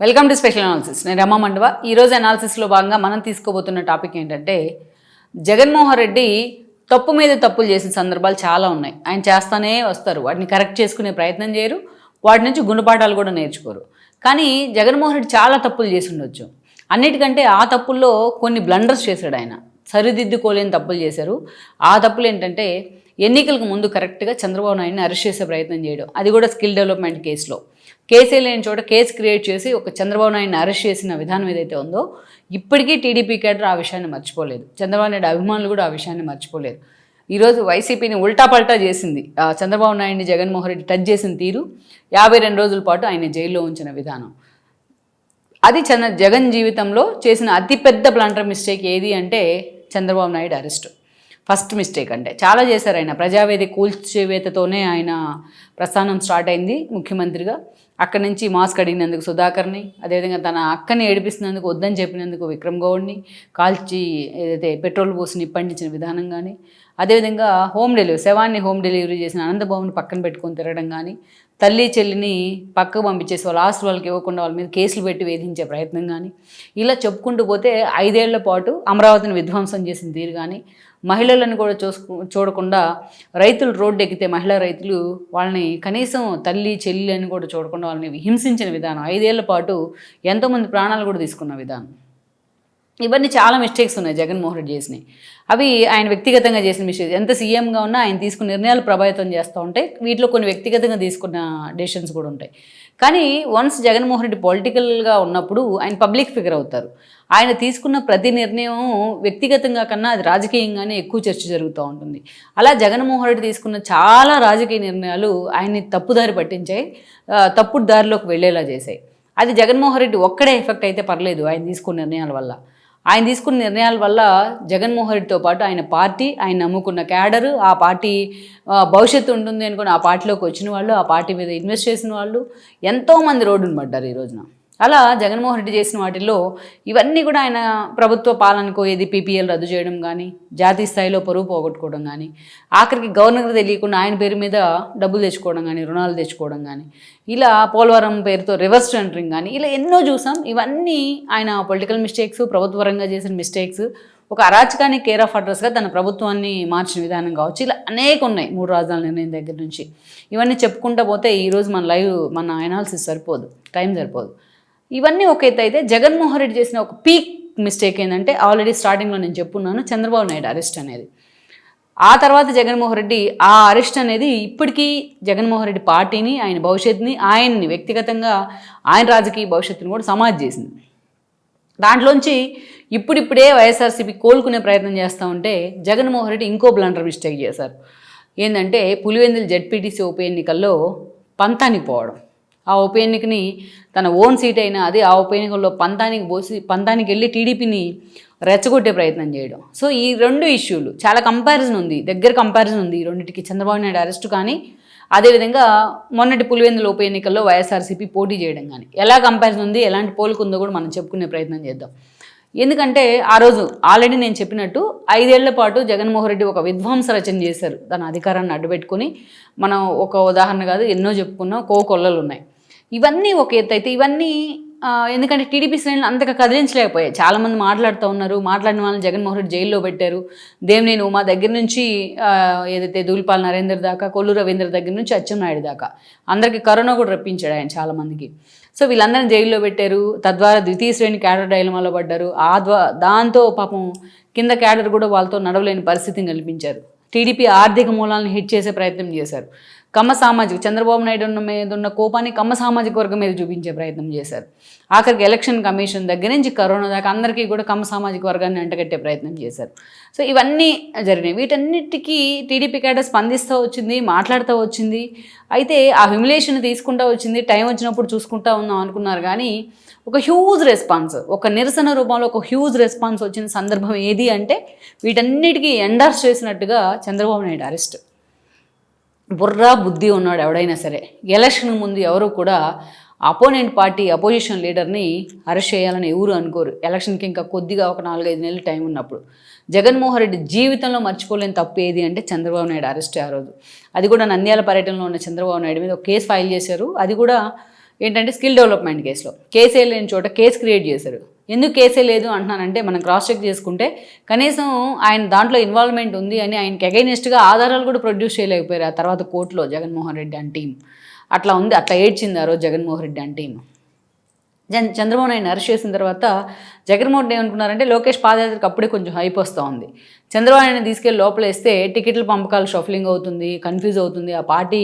Welcome to special analysis నేను రమా మండవ. ఈరోజు అనాలిసిస్లో భాగంగా మనం తీసుకోబోతున్న టాపిక్ ఏంటంటే జగన్మోహన్ రెడ్డి తప్పు మీద తప్పులు చేసిన సందర్భాలు చాలా ఉన్నాయి. ఆయన చేస్తానే వస్తారు. వాటిని కరెక్ట్ చేసుకునే ప్రయత్నం చేయరు. వాటి నుంచి గుణపాఠాలు కూడా నేర్చుకోరు. కానీ జగన్మోహన్ రెడ్డి చాలా తప్పులు చేసి ఉండొచ్చు. అన్నిటికంటే ఆ తప్పుల్లో కొన్ని బ్లండర్స్ చేశాడు ఆయన. సరిదిద్దుకోలేని తప్పులు చేశారు. ఆ తప్పులు ఏంటంటే ఎన్నికలకు ముందు కరెక్ట్గా చంద్రబాబు నాయుడిని అరెస్ట్ చేసే ప్రయత్నం చేయడం. అది కూడా స్కిల్ డెవలప్మెంట్ కేసులో. కేసే లేని చోట కేసు క్రియేట్ చేసి ఒక చంద్రబాబు నాయుడిని అరెస్ట్ చేసిన విధానం ఏదైతే ఉందో ఇప్పటికీ టీడీపీ కేడర్ ఆ విషయాన్ని మర్చిపోలేదు. చంద్రబాబు నాయుడు అభిమానులు కూడా ఆ విషయాన్ని మర్చిపోలేదు. ఈరోజు వైసీపీని ఉల్టా పల్టా చేసింది. ఆ చంద్రబాబు నాయుడిని జగన్మోహన్ రెడ్డి టచ్ చేసిన తీరు యాభై రెండు రోజుల పాటు ఆయన జైల్లో ఉంచిన విధానం. అది చంద్ర జగన్ జీవితంలో చేసిన అతిపెద్ద ప్లాంటర్ మిస్టేక్ ఏది అంటే Chandrababu Naidu arrest. First mistake అంటే. చాలా చేశారు ఆయన. ప్రజావేది కూల్చివేతతోనే ఆయన ప్రస్థానం స్టార్ట్ అయింది ముఖ్యమంత్రిగా. అక్కడి నుంచి మాస్క్ అడిగినందుకు సుధాకర్ని అదేవిధంగా తన అక్కని ఏడిపిస్తున్నందుకు వద్దని చెప్పినందుకు విక్రమ్ గౌడ్ని కాల్చి ఏదైతే పెట్రోల్ పోసి నిప్పండించిన విధానం కానీ అదేవిధంగా హోమ్ డెలివరీ శవాన్ని హోమ్ డెలివరీ చేసిన అనంతభవన్ పక్కన పెట్టుకొని తిరగడం కానీ తల్లి చెల్లిని పక్కకు పంపించేసి వాళ్ళ ఆస్తులు వాళ్ళకి ఇవ్వకుండా వాళ్ళ మీద కేసులు పెట్టి వేధించే ప్రయత్నం కానీ ఇలా చెప్పుకుంటూ పోతే ఐదేళ్ళ పాటు అమరావతిని విధ్వంసం చేసిన తీరు కానీ మహిళలను కూడా చూసుకు చూడకుండా రైతులు రోడ్డు ఎక్కితే మహిళా రైతులు వాళ్ళని కనీసం తల్లి చెల్లి అని కూడా చూడకుండా వాళ్ళని హింసించిన విధానం ఐదేళ్ళ పాటు ఎంతోమంది ప్రాణాలు కూడా తీసుకున్న విధానం. ఇవన్నీ చాలా మిస్టేక్స్ ఉన్నాయి జగన్మోహన్ రెడ్డి చేసినాయి అవి ఆయన వ్యక్తిగతంగా చేసిన మిస్టేక్స్ ఎంత సీఎంగా ఉన్నా ఆయన తీసుకున్న నిర్ణయాలు ప్రభావితం చేస్తూ ఉంటాయి. వీటిలో కొన్ని వ్యక్తిగతంగా తీసుకున్న డెసిషన్స్ కూడా ఉంటాయి. కానీ వన్స్ జగన్మోహన్ రెడ్డి పొలిటికల్గా ఉన్నప్పుడు ఆయన పబ్లిక్ ఫిగర్ అవుతారు. ఆయన తీసుకున్న ప్రతి నిర్ణయం వ్యక్తిగతంగా కన్నా అది రాజకీయంగానే ఎక్కువ చర్చ జరుగుతూ ఉంటుంది. అలా జగన్మోహన్ రెడ్డి తీసుకున్న చాలా రాజకీయ నిర్ణయాలు ఆయన్ని తప్పుదారి పట్టించాయి. తప్పుడు దారిలోకి వెళ్ళేలా చేశాయి. అది జగన్మోహన్ రెడ్డి ఒక్కడే ఎఫెక్ట్ అయితే పర్లేదు ఆయన తీసుకున్న నిర్ణయాల వల్ల. ఆయన తీసుకున్న నిర్ణయాల వల్ల జగన్మోహన్ రెడ్డితో పాటు ఆయన పార్టీ ఆయన నమ్ముకున్న క్యాడరు ఆ పార్టీ భవిష్యత్తు ఉంటుంది అనుకుని ఆ పార్టీలోకి వచ్చిన వాళ్ళు ఆ పార్టీ మీద ఇన్వెస్ట్ చేసిన వాళ్ళు ఎంతోమంది రోడ్డును పడ్డారు ఈ రోజున. అలా జగన్మోహన్ రెడ్డి చేసిన వాటిల్లో ఇవన్నీ కూడా ఆయన ప్రభుత్వ పాలనకు ఏది పీపీఎల్ రద్దు చేయడం కానీ జాతీయ స్థాయిలో పరువు పోగొట్టుకోవడం కానీ ఆఖరికి గవర్నర్ తెలియకుండా ఆయన పేరు మీద డబ్బులు తెచ్చుకోవడం కానీ రుణాలు తెచ్చుకోవడం కానీ ఇలా పోలవరం పేరుతో రివర్స్ టెండరింగ్ కానీ ఇలా ఎన్నో చూసాం. ఇవన్నీ ఆయన పొలిటికల్ మిస్టేక్స్ ప్రభుత్వపరంగా చేసిన మిస్టేక్స్ ఒక అరాచకాన్ని కేర్ ఆఫ్ అడ్రస్గా తన ప్రభుత్వాన్ని మార్చిన విధానం కావచ్చు. ఇలా అనేక ఉన్నాయి మూడు రాజధానుల నిర్ణయం దగ్గర నుంచి. ఇవన్నీ చెప్పుకుంటా పోతే ఈరోజు మన లైవ్ మన అనాలిసిస్ సరిపోదు. టైం సరిపోదు. ఇవన్నీ ఒక ఎత్తు అయితే జగన్మోహన్ రెడ్డి చేసిన ఒక పీక్ మిస్టేక్ ఏంటంటే ఆల్రెడీ స్టార్టింగ్లో నేను చెప్పున్నాను చంద్రబాబు నాయుడు అరెస్ట్ అనేది. ఆ తర్వాత జగన్మోహన్ రెడ్డి ఆ అరెస్ట్ అనేది ఇప్పటికీ జగన్మోహన్ రెడ్డి పార్టీని ఆయన భవిష్యత్తుని ఆయన్ని వ్యక్తిగతంగా ఆయన రాజకీయ భవిష్యత్తుని కూడా సమాధి చేసింది. దాంట్లోంచి ఇప్పుడిప్పుడే వైఎస్ఆర్సీపీ కోలుకునే ప్రయత్నం చేస్తూ ఉంటే జగన్మోహన్ రెడ్డి ఇంకో బ్లండర్ మిస్టేక్ చేశారు. ఏంటంటే పులివెందుల జడ్పీటీసీ ఉప ఎన్నికల్లో పంతానికి పోవడం. ఆ ఉప ఎన్నికని తన ఓన్ సీట్ అయినా అది ఆ ఉప ఎన్నికల్లో పంతానికి పోసి పంతానికి వెళ్ళి టీడీపీని రెచ్చగొట్టే ప్రయత్నం చేయడం. సో ఈ రెండు ఇష్యూలు చాలా కంపారిజన్ ఉంది దగ్గర కంపారిజన్ ఉంది ఈ రెండింటికి. చంద్రబాబు నాయుడు అరెస్ట్ కానీ అదేవిధంగా మొన్నటి పులివెందుల ఉప ఎన్నికల్లో వైఎస్ఆర్సీపీ పోటీ చేయడం కానీ. ఎలా కంపారిజన్ ఉంది ఎలాంటి పోలుకుందో కూడా మనం చెప్పుకునే ప్రయత్నం చేద్దాం. ఎందుకంటే ఆ రోజు ఆల్రెడీ నేను చెప్పినట్టు ఐదేళ్ళ పాటు జగన్మోహన్ రెడ్డి ఒక విధ్వంస రచన చేశారు. తన అధికారాన్ని అడ్డుపెట్టుకుని మనం ఒక ఉదాహరణ కాదు ఎన్నో చెప్పుకున్నాం కో కొల్లలు ఉన్నాయి. ఇవన్నీ ఒక ఎత్తు అయితే ఇవన్నీ ఎందుకంటే టీడీపీ శ్రేణులు అంతగా కదిలించలేకపోయాయి. చాలామంది మాట్లాడుతూ ఉన్నారు. మాట్లాడిన వాళ్ళని జగన్మోహన్ రెడ్డి జైల్లో పెట్టారు. దేవినేని ఉమా దగ్గర నుంచి ఏదైతే దూలిపాల్ నరేందర్ దాకా కొల్లు రవీంద్ర దగ్గర నుంచి అచ్చెన్నాయుడు దాకా. అందరికీ కరోనా కూడా రప్పించాడు ఆయన చాలామందికి సో వీళ్ళందరిని జైల్లో పెట్టారు. తద్వారా ద్వితీయ శ్రేణి క్యాడర్ డైలమాలో పడ్డారు. ఆ ద్వారా దాంతో పాపం కింద క్యాడర్ కూడా వాళ్ళతో నడవలేని పరిస్థితిని కల్పించారు. టీడీపీ ఆర్థిక మూలాలను హిట్ చేసే ప్రయత్నం చేశారు. కమ్మ సామాజిక చంద్రబాబు నాయుడు మీద ఉన్న కోపాన్ని కమ్మ సామాజిక వర్గం మీద చూపించే ప్రయత్నం చేశారు. ఆఖరికి ఎలక్షన్ కమిషన్ దగ్గర నుంచి కరోనా దాకా అందరికీ కూడా కమ్మ సామాజిక వర్గాన్ని అంటగట్టే ప్రయత్నం చేశారు. సో ఇవన్నీ జరిగినాయి. వీటన్నిటికీ టీడీపీ కేట స్పందిస్తూ వచ్చింది మాట్లాడుతూ వచ్చింది. అయితే ఆ హ్యూమిలేషన్ తీసుకుంటూ వచ్చింది టైం వచ్చినప్పుడు చూసుకుంటా ఉన్నాం అనుకున్నారు. కానీ ఒక హ్యూజ్ రెస్పాన్స్ ఒక నిరసన రూపంలో ఒక హ్యూజ్ రెస్పాన్స్ వచ్చిన సందర్భం ఏది అంటే వీటన్నిటికీ ఎండార్స్ చేసినట్టుగా చంద్రబాబు నాయుడు అరెస్ట్. బుర్రా బుద్ధి ఉన్నాడు ఎవడైనా సరే. ఎలక్షన్ ముందు ఎవరు కూడా అపోనెంట్ పార్టీ అపోజిషన్ లీడర్ని అరెస్ట్ చేయాలని ఎవరు అనుకోరు. ఎలక్షన్కి ఇంకా కొద్దిగా ఒక నాలుగైదు నెలలు టైం ఉన్నప్పుడు. జగన్మోహన్ రెడ్డి జీవితంలో మర్చిపోలేని తప్పు ఏది అంటే చంద్రబాబు నాయుడు అరెస్ట్ ఆ రోజు. అది కూడా నంద్యాల పర్యటనలో ఉన్న చంద్రబాబు నాయుడు మీద ఒక కేసు ఫైల్ చేశారు. అది కూడా ఏంటంటే స్కిల్ డెవలప్మెంట్ కేసులో. కేసే లేని చోట కేసు క్రియేట్ చేశారు. ఎందుకు కేసే లేదు అంటున్నానంటే మనం క్రాస్ చెక్ చేసుకుంటే కనీసం ఆయన దాంట్లో ఇన్వాల్వ్మెంట్ ఉంది అని ఆయనకి అగైనెస్ట్గా ఆధారాలు కూడా ప్రొడ్యూస్ చేయలేకపోయారు ఆ తర్వాత కోర్టులో జగన్మోహన్ రెడ్డి అని టీం అట్లా ఉంది అట్లా ఏడ్చింది ఆ రోజు జగన్మోహన్ రెడ్డి అని టీం జన్ చంద్రబాబు నాయుడు అరెస్ట్ చేసిన తర్వాత జగన్మోహన్ రెడ్డి ఏమనుకున్నారంటే లోకేష్ పాదయాత్రకు అప్పుడే కొంచెం హైప్ వస్తూ ఉంది. చంద్రబాబు నాయుడు తీసుకెళ్ళి లోపలేస్తే టికెట్ల పంపకాలు షఫలింగ్ అవుతుంది కన్ఫ్యూజ్ అవుతుంది. ఆ పార్టీ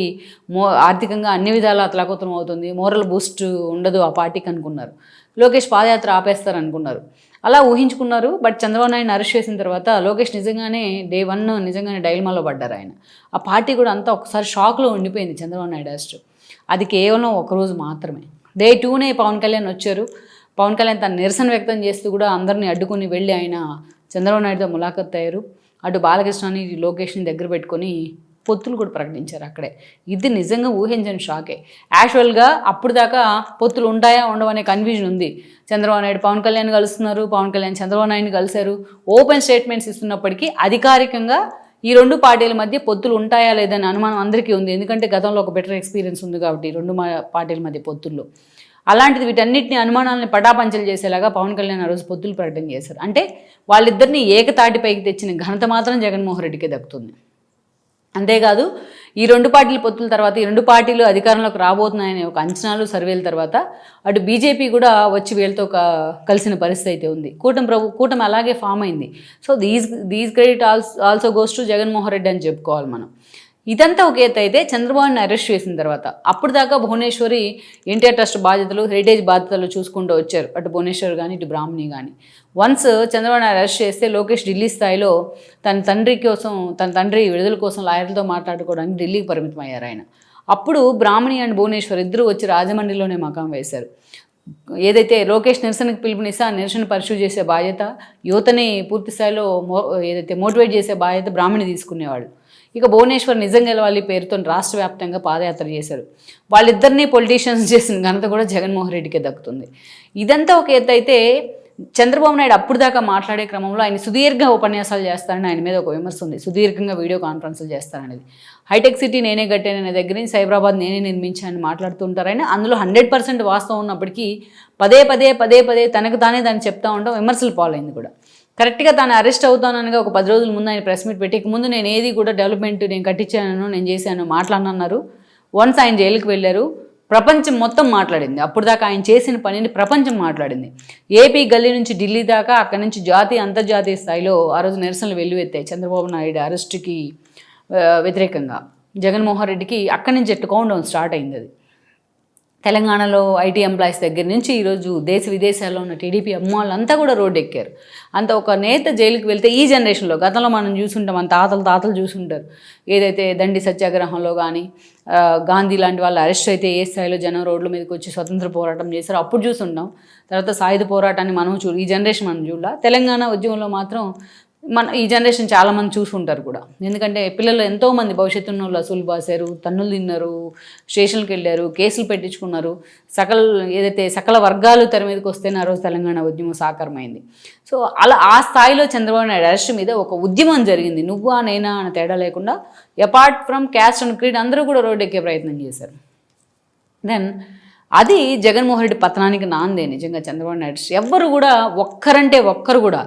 మో ఆర్థికంగా అన్ని విధాల అతలాకుతలం అవుతుంది. మోరల్ బూస్ట్ ఉండదు ఆ పార్టీకి అనుకున్నారు. లోకేష్ పాదయాత్ర ఆపేస్తారు అనుకున్నారు అలా ఊహించుకున్నారు బట్ చంద్రబాబు నాయుడు అరెస్ట్ చేసిన తర్వాత లోకేష్ నిజంగానే డే వన్ నిజంగానే డైల్మాలో పడ్డారు ఆయన. ఆ పార్టీ కూడా అంతా ఒకసారి షాక్లో ఉండిపోయింది చంద్రబాబు నాయుడు అరెస్ట్. అది కేవలం ఒకరోజు మాత్రమే. డే టూనే పవన్ కళ్యాణ్ వచ్చారు. పవన్ కళ్యాణ్ తన నిరసన వ్యక్తం చేస్తూ కూడా అందరినీ అడ్డుకుని వెళ్ళి ఆయన చంద్రబాబు నాయుడుతో ములాఖత్ అయ్యారు. అటు బాలకృష్ణని లోకేష్ని దగ్గర పెట్టుకొని పొత్తులు కూడా ప్రకటించారు అక్కడే. ఇది నిజంగా ఊహించని షాకే యాక్చువల్గా అప్పుడు దాకా పొత్తులు ఉంటాయా ఉండవనే కన్ఫ్యూజన్ ఉంది. చంద్రబాబు నాయుడు పవన్ కళ్యాణ్ కలుస్తున్నారు పవన్ కళ్యాణ్ చంద్రబాబు నాయుడు కలిశారు. ఓపెన్ స్టేట్మెంట్స్ ఇస్తున్నప్పటికీ అధికారికంగా ఈ రెండు పార్టీల మధ్య పొత్తులు ఉంటాయా లేదని అనుమానం అందరికీ ఉంది. ఎందుకంటే గతంలో ఒక బెటర్ ఎక్స్పీరియన్స్ ఉంది కాబట్టి ఈ రెండు పార్టీల మధ్య పొత్తుల్లో. అలాంటిది వీటన్నిటిని అనుమానాలని పటాపంచలు చేసేలాగా పవన్ కళ్యాణ్ ఆ రోజు పొత్తులు ప్రకటన చేశారు. అంటే వాళ్ళిద్దరిని ఏకతాటిపైకి తెచ్చిన ఘనత మాత్రం జగన్మోహన్ రెడ్డికే దక్కుతుంది. అంతేకాదు ఈ రెండు పార్టీల పొత్తుల తర్వాత ఈ రెండు పార్టీలు అధికారంలోకి రాబోతున్నాయనే ఒక అంచనాలు సర్వేల తర్వాత అటు బీజేపీ కూడా వచ్చి వీళ్ళతో కలిసిన పరిస్థితి అయితే ఉంది. కూటమి ప్రభు కూటమి అలాగే ఫామ్ అయింది. So these these credit ఆల్స్ also goes to Jaganmohan Reddy అని చెప్పుకోవాలి మనం. ఇదంతా ఒక ఎత్తు అయితే చంద్రబాబుని అరెస్ట్ చేసిన తర్వాత. అప్పుడు దాకా భువనేశ్వరి ఎన్టీఆర్ ట్రస్ట్ బాధ్యతలు హెరిటేజ్ బాధ్యతలు చూసుకుంటూ వచ్చారు. అటు భువనేశ్వర్ కానీ ఇటు బ్రాహ్మణి కానీ వన్స్ చంద్రబాబుని అరెస్ట్ చేస్తే లోకేష్ ఢిల్లీ స్థాయిలో తన తండ్రి కోసం తన తండ్రి విడుదల కోసం లాయర్లతో మాట్లాడుకోవడానికి ఢిల్లీకి పరిమితం అయ్యారు ఆయన. అప్పుడు బ్రాహ్మణి అండ్ భువనేశ్వర్ ఇద్దరు వచ్చి రాజమండ్రిలోనే మకాం వేశారు. ఏదైతే లోకేష్ నిరసనకు పిలుపునిస్తా నిరసన పరిశుభ్ర చేసే బాధ్యత యువతని పూర్తి స్థాయిలో మో ఏదైతే మోటివేట్ చేసే బాధ్యత బ్రాహ్మణి తీసుకునేవాళ్ళు. ఇక భువనేశ్వర్ నిజం గెలవాలి పేరుతో రాష్ట్ర వ్యాప్తంగా పాదయాత్ర చేశారు. వాళ్ళిద్దరినీ పొలిటీషియన్స్ చేసిన ఘనత కూడా జగన్మోహన్ రెడ్డికే దక్కుతుంది. ఇదంతా ఒక ఎత్తు అయితే చంద్రబాబు నాయుడు అప్పుడు దాకా మాట్లాడే క్రమంలో ఆయన సుదీర్ఘ ఉపన్యాసాలు చేస్తారని ఆయన మీద ఒక విమర్శ ఉంది. సుదీర్ఘంగా వీడియో కాన్ఫరెన్స్లు చేస్తారనేది. హైటెక్ సిటీ నేనే కట్టాననే దగ్గర నుంచి సైబరాబాద్ నేనే నిర్మించానని మాట్లాడుతుంటారని అందులో హండ్రెడ్ పర్సెంట్ వాస్తవం ఉన్నప్పటికీ పదే పదే పదే పదే తనకు తానే దాన్ని చెప్తా ఉండడం విమర్శలు పాలైంది కూడా. కరెక్ట్గా తాను అరెస్ట్ అవుతాననగా ఒక పది రోజుల ముందు ఆయన ప్రెస్ మీట్ పెట్టి ముందు నేను ఏది కూడా డెవలప్మెంట్ నేను కట్టించాను నేను చేశాను మాట్లాడనన్నారు వన్స్ ఆయన జైలుకి వెళ్ళారు ప్రపంచం మొత్తం మాట్లాడింది. అప్పుడు దాకా ఆయన చేసిన పనిని ప్రపంచం మాట్లాడింది. ఏపీ గల్లీ నుంచి ఢిల్లీ దాకా అక్కడి నుంచి జాతీయ అంతర్జాతీయ స్థాయిలో ఆ రోజు నిరసనలు వెల్లువెత్తాయి. చంద్రబాబు నాయుడు అరెస్ట్కి వ్యతిరేకంగా. జగన్మోహన్ రెడ్డికి అక్కడి నుంచి ఎట్టు కౌంట్ డౌన్ స్టార్ట్ అయింది అది. తెలంగాణలో ఐటీ ఎంప్లాయీస్ దగ్గర నుంచి ఈరోజు దేశ విదేశాల్లో ఉన్న టీడీపీ అమ్మాళ్ళంతా కూడా రోడ్డు ఎక్కారు. అంత ఒక నేత జైలుకి వెళ్తే ఈ జనరేషన్లో గతంలో మనం చూసుంటాం మన తాతలు తాతలు చూసుంటారు. ఏదైతే దండి సత్యాగ్రహంలో కానీ గాంధీ లాంటి వాళ్ళు అరెస్ట్ అయితే ఏ స్థాయిలో జనం రోడ్ల మీదకి వచ్చి స్వతంత్ర పోరాటం చేశారో అప్పుడు చూసుంటాం. తర్వాత సాయుధ పోరాటాన్ని మనం చూ ఈ జనరేషన్ మనం చూడాల. తెలంగాణ ఉద్యమంలో మాత్రం మన ఈ జనరేషన్ చాలా మంది చూసుంటారు కూడా. ఎందుకంటే పిల్లలు ఎంతో మంది భవిష్యత్తు అసలు బాసారు తన్నులు తిన్నారు స్టేషన్కి వెళ్ళారు కేసులు పెట్టించుకున్నారు. సకల ఏదైతే సకల వర్గాలు తెర మీదకి వస్తేనే ఆ రోజు తెలంగాణ ఉద్యమం సాకారమైంది. సో అలా ఆ స్థాయిలో చంద్రబాబు నాయుడు అరెస్ట్ మీద ఒక ఉద్యమం జరిగింది. నువ్వా నేనా అని తేడా లేకుండా apart from caste and creed అందరూ కూడా రోడ్డు ఎక్కే ప్రయత్నం చేశారు. దెన్ అది జగన్మోహన్ రెడ్డి పతనానికి నాందే నిజంగా చంద్రబాబు నాయుడు. ఎవ్వరు కూడా ఒక్కరంటే ఒక్కరు కూడా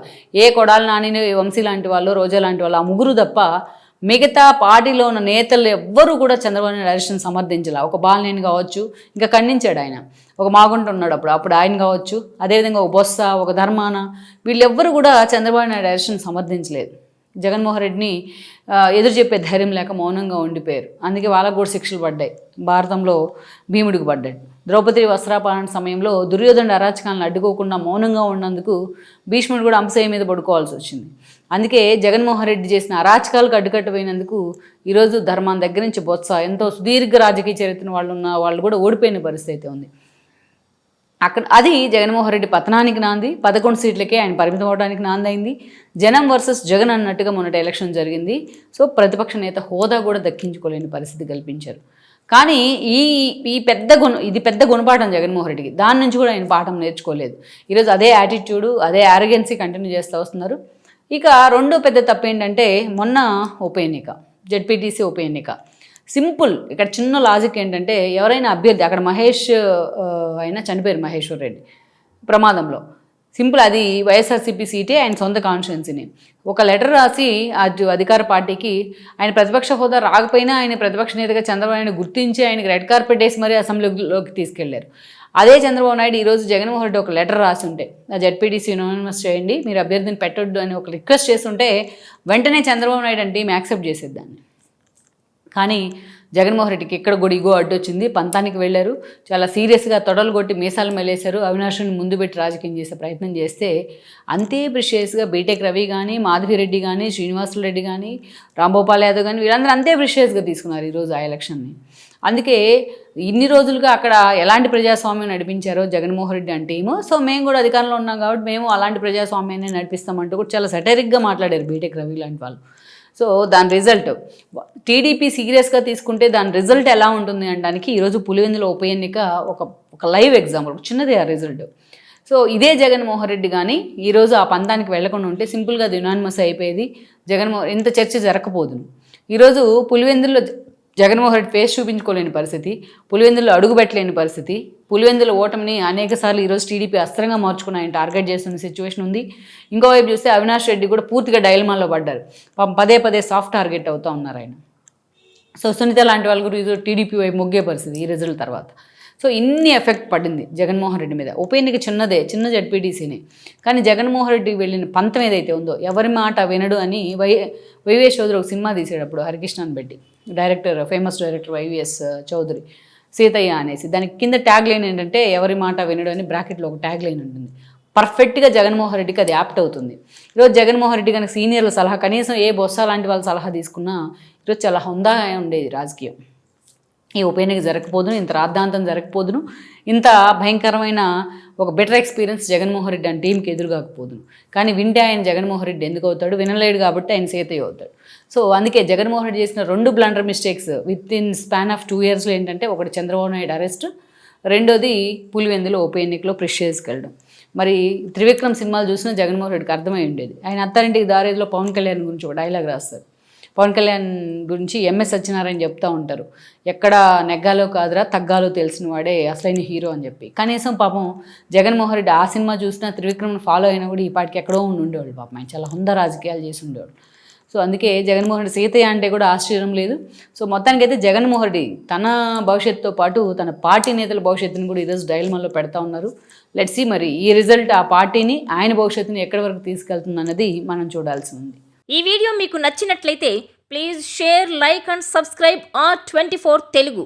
ఏ కొడాలి నాని వంశీ లాంటి వాళ్ళు రోజా లాంటి వాళ్ళు ఆ ముగ్గురు తప్ప మిగతా పార్టీలో ఉన్న నేతలు ఎవ్వరూ కూడా చంద్రబాబు నాయుడు అరెస్ట్ని సమర్థించాల. ఒక బాలనేని కావచ్చు ఇంకా ఖండించాడు ఆయన. ఒక మాగుంట ఉన్నాడు అప్పుడు అప్పుడు ఆయన కావచ్చు అదేవిధంగా ఒక బొత్స ఒక ధర్మాన వీళ్ళెవ్వరు కూడా చంద్రబాబు నాయుడు అరెస్ట్ని సమర్థించలేదు. జగన్మోహన్ రెడ్డిని ఎదురు చెప్పే ధైర్యం లేక మౌనంగా ఉండిపోయారు. అందుకే వాళ్ళకు కూడా శిక్షలు పడ్డాయి. భారతంలో భీముడికి పడ్డాడు ద్రౌపది వస్త్రాపాలన సమయంలో దుర్యోధన అరాచకాలను అడ్డుకోకుండా మౌనంగా ఉన్నందుకు భీష్ముడు కూడా అంశయ్య మీద పడుకోవాల్సి వచ్చింది. అందుకే జగన్మోహన్ రెడ్డి చేసిన అరాచకాలకు అడ్డుకట్టపోయినందుకు ఈరోజు ధర్మాన్ని దగ్గర నుంచి బొత్స ఎంతో సుదీర్ఘ రాజకీయ చరిత్ర వాళ్ళు ఉన్న వాళ్ళు కూడా ఓడిపోయిన పరిస్థితి అయితే ఉంది. అక్కడ అది జగన్మోహన్ రెడ్డి పతనానికి నాంది పదకొండు సీట్లకే ఆయన పరిమితం అవడానికి నాందైంది. జనం వర్సెస్ జగన్ అన్నట్టుగా మొన్నటి ఎలక్షన్ జరిగింది. సో ప్రతిపక్ష నేత హోదా కూడా దక్కించుకోలేని పరిస్థితి కల్పించారు. కానీ ఈ ఈ పెద్ద గుణ ఇది పెద్ద గుణపాఠం జగన్మోహన్ రెడ్డికి. దాని నుంచి కూడా ఆయన పాఠం నేర్చుకోలేదు. ఈరోజు అదే యాటిట్యూడు అదే ఆరోగెన్సీ కంటిన్యూ చేస్తూ వస్తున్నారు. ఇక రెండో పెద్ద తప్పు ఏంటంటే మొన్న ఉప ఎన్నిక జెడ్పీటీసీ ఉప ఎన్నిక. సింపుల్. ఇక్కడ చిన్న లాజిక్ ఏంటంటే ఎవరైనా అభ్యర్థి అక్కడ మహేష్ అయినా చనిపోయారు మహేశ్వర్ రెడ్డి ప్రమాదంలో. సింపుల్ అది వైఎస్ఆర్సీపీ సీటే ఆయన సొంత కాన్స్టిట్యున్సీని. ఒక లెటర్ రాసి అటు అధికార పార్టీకి ఆయన ప్రతిపక్ష హోదా రాకపోయినా ఆయన ప్రతిపక్ష నేతగా చంద్రబాబు నాయుడు గుర్తించి ఆయనకి రెడ్ కార్పెట్ వేసి మరీ అసెంబ్లీలోకి తీసుకెళ్ళారు. అదే చంద్రబాబు నాయుడు ఈరోజు జగన్మోహన్ రెడ్డి ఒక లెటర్ రాసి ఉంటే ఆ జడ్పీటీసీ యూనివర్స్ చేయండి మీరు అభ్యర్థిని పెట్టొద్దు అని ఒక రిక్వెస్ట్ చేస్తుంటే వెంటనే చంద్రబాబు నాయుడు అంటే మేము యాక్సెప్ట్ చేసేద్దాన్ని కానీ జగన్మోహన్ రెడ్డికి ఎక్కడ కూడా ఇగో అడ్డొచ్చింది పంతానికి వెళ్ళారు. చాలా సీరియస్గా తొడలు కొట్టి మీసాలు మెలేశారు. అవినాష్ని ముందు పెట్టి రాజకీయం చేసే ప్రయత్నం చేస్తే అంతే ప్రిషియస్గా బీటెక్ రవి కానీ మాధవిరెడ్డి కానీ శ్రీనివాసులు రెడ్డి కానీ రాంభోపాల్ యాదవ్ కానీ వీళ్ళందరూ అంతే ప్రిషియస్గా తీసుకున్నారు ఈరోజు ఆ ఎలక్షన్ని. అందుకే ఇన్ని రోజులుగా అక్కడ ఎలాంటి ప్రజాస్వామ్యం నడిపించారో జగన్మోహన్ రెడ్డి అంటే ఏమో సో మేము కూడా అధికారంలో ఉన్నాం కాబట్టి మేము అలాంటి ప్రజాస్వామ్యాన్ని నడిపిస్తామంటూ కూడా చాలా సెటరిక్గా మాట్లాడారు బీటెక్ రవి లాంటి వాళ్ళు. సో దాని రిజల్ట్. టీడీపీ సీరియస్గా తీసుకుంటే దాని రిజల్ట్ ఎలా ఉంటుంది అనడానికి ఈరోజు పులివెందుల ఉప ఎన్నిక ఒక ఒక లైవ్ ఎగ్జాంపుల్ చిన్నది ఆ రిజల్ట్. సో ఇదే జగన్మోహన్ రెడ్డి కానీ ఈరోజు ఆ పంతానికి వెళ్ళకుండా ఉంటే సింపుల్గా అది యునానిమస్ అయిపోయేది. జగన్మోహన్ ఇంత చర్చ జరగకపోదును. ఈరోజు పులివెందుల్లో జగన్మోహన్ రెడ్డి ఫేస్ చూపించుకోలేని పరిస్థితి పులివెందుల్లో అడుగుపెట్టలేని పరిస్థితి పులివెందుల ఓటమిని అనేక సార్లు ఈరోజు టీడీపీ అస్త్రంగా మార్చుకుని ఆయన టార్గెట్ చేస్తున్న సిచ్యువేషన్ ఉంది. ఇంకోవైపు చూస్తే అవినాష్ రెడ్డి కూడా పూర్తిగా డైల్మాలో పడ్డారు. పదే పదే సాఫ్ట్ టార్గెట్ అవుతూ ఉన్నారు ఆయన. సో సునీత లాంటి వాళ్ళు కూడా ఈరోజు టీడీపీ వైపు మొగ్గే పరిస్థితి ఈ రిజల్ట్ తర్వాత. సో ఇన్ని ఎఫెక్ట్ పడింది జగన్మోహన్ రెడ్డి మీద. ఉప ఎన్నిక చిన్నదే చిన్న జడ్పీటీసీనే. కానీ జగన్మోహన్ రెడ్డి వెళ్ళిన పంతం ఏదైతే ఉందో ఎవరి మాట వినడు అని వై వైవిఎస్ చౌదరి ఒక సినిమా తీసేటప్పుడు హరికృష్ణన్ పెట్టి. Director famous director YVS Chowdary. Seethayya అనేసి. దానికి కింద ట్యాగ్ లైన్ ఏంటంటే ఎవరి మాట వినడం అని బ్రాకెట్లో ఒక ట్యాగ్ లైన్ ఉంటుంది. పర్ఫెక్ట్గా జగన్మోహన్ రెడ్డికి అది యాప్ట్ అవుతుంది. ఈరోజు జగన్మోహన్ రెడ్డి కనుక సీనియర్ల సలహా కనీసం ఏ బొత్స లాంటి వాళ్ళ సలహా తీసుకున్నా ఈరోజు చాలా హుందాగా ఉండేది రాజకీయం. ఈ ఉప ఎన్నిక జరగకపోదును ఇంత రాద్ధాంతం జరగకపోదును ఇంత భయంకరమైన ఒక బెటర్ ఎక్స్పీరియన్స్ జగన్మోహన్ రెడ్డి అని టీంకి ఎదురుగాకపోదును. కానీ వింటే ఆయన జగన్మోహన్ రెడ్డి ఎందుకు అవుతాడు? వినలేడు కాబట్టి ఆయన సీతయ్య అవుతాడు. సో అందుకే జగన్మోహన్ రెడ్డి చేసిన రెండు blunder mistakes within span of two ఇయర్స్లో ఏంటంటే ఒకటి చంద్రబాబు నాయుడు అరెస్ట్ రెండోది పులివెందులో ఉప ఎన్నికలో ప్రెష్ వెళ్ళడం మరి త్రివిక్రమ్ సినిమాలు చూసినా జగన్మోహన్ రెడ్డికి అర్థమై ఉండేది. ఆయన అత్తారింటికి దారేదిలో పవన్ కళ్యాణ్ గురించి ఒక డైలాగ్ రాస్తారు. పవన్ కళ్యాణ్ గురించి ఎంఎస్ సత్యనారాయణ చెప్తూ ఉంటారు. ఎక్కడ నెగ్గాలో కాదురా తగ్గాలో తెలిసిన వాడే అసలైన హీరో అని చెప్పి. కనీసం పాపం జగన్మోహన్ రెడ్డి ఆ సినిమా చూసినా త్రివిక్రమ్ని ఫాలో అయినా కూడా ఈ పాటికి ఎక్కడో ఉండి ఉండేవాడు పాపం. ఆయన చాలా హుందా రాజకీయాలు చేసి ఉండేవాడు సో అందుకే జగన్మోహన్ రెడ్డి సీతయ్య అంటే కూడా ఆశ్చర్యం లేదు. సో మొత్తానికైతే జగన్మోహన్ రెడ్డి తన భవిష్యత్తుతో పాటు తన పార్టీ నేతల భవిష్యత్తుని కూడా ఈరోజు డైల్మాలో పెడతా ఉన్నారు. లెట్ సి మరి ఈ రిజల్ట్ ఆ పార్టీని ఆయన భవిష్యత్తుని ఎక్కడి వరకు తీసుకెళ్తుంది అన్నది మనం చూడాల్సి ఉంది. ఈ వీడియో మీకు నచ్చినట్లయితే please share like and subscribe R twenty Telugu.